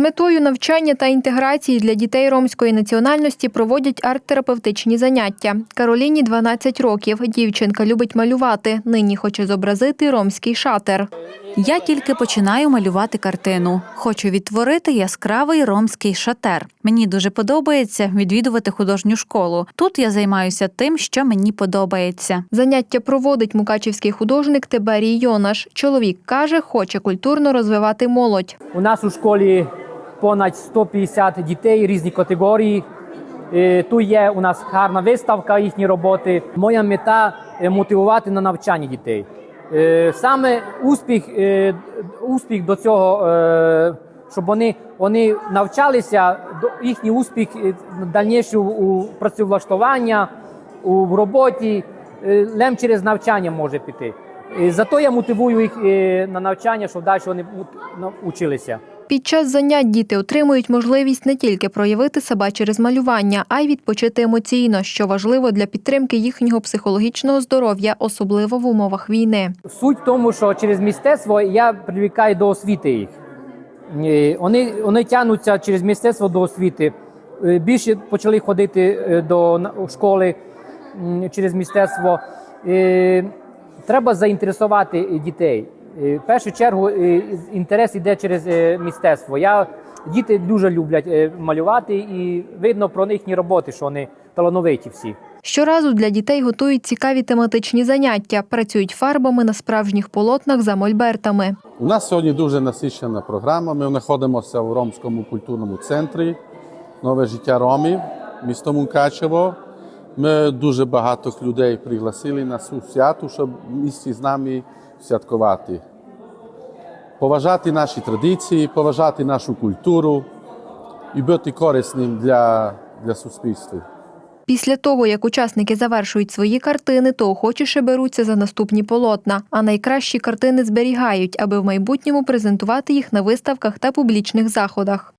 метою навчання та інтеграції для дітей ромської національності проводять арт-терапевтичні заняття. Кароліні 12 років. Дівчинка любить малювати. Нині хоче зобразити ромський шатер. Я тільки починаю малювати картину. Хочу відтворити яскравий ромський шатер. Мені дуже подобається відвідувати художню школу. Тут я займаюся тим, що мені подобається. Заняття проводить мукачівський художник Тиберій Йонаш. Чоловік каже, хоче культурно розвивати молодь. У нас у школі понад 150 дітей різні категорії. Е, Тут є у нас гарна виставка їхні роботи. Моя мета е, мотивувати на навчання дітей. Е, Саме успіх, успіх до цього, щоб вони, вони навчалися, їхній успіх дальніше у працевлаштування, у роботі, лем через навчання може піти. Зато я мотивую їх на навчання, щоб далі вони навчилися. Під час занять діти отримують можливість не тільки проявити себе через малювання, а й відпочити емоційно, що важливо для підтримки їхнього психологічного здоров'я, особливо в умовах війни. Суть в тому, що через мистецтво я привикаю до освіти їх. Е, Вони, вони тягнуться через мистецтво до освіти. Е, Більше почали ходити е, до школи через мистецтво. Треба заінтересувати дітей. Е, В першу чергу е, інтерес йде через е, мистецтво. Я, діти дуже люблять малювати, і видно про їхні роботи, що вони талановиті всі. Щоразу для дітей готують цікаві тематичні заняття, працюють фарбами на справжніх полотнах за мольбертами. У нас сьогодні дуже насичена програма. Ми знаходимося у Ромському культурному центрі Нове життя Ромів, місто Мукачево. Ми дуже багато людей пригласили на цю святу, щоб в місті з нами святкувати. Поважати наші традиції, поважати нашу культуру і бути корисним для, для суспільства. Після того, як учасники завершують свої картини, то охочіше беруться за наступні полотна. А найкращі картини зберігають, аби в майбутньому презентувати їх на виставках та публічних заходах.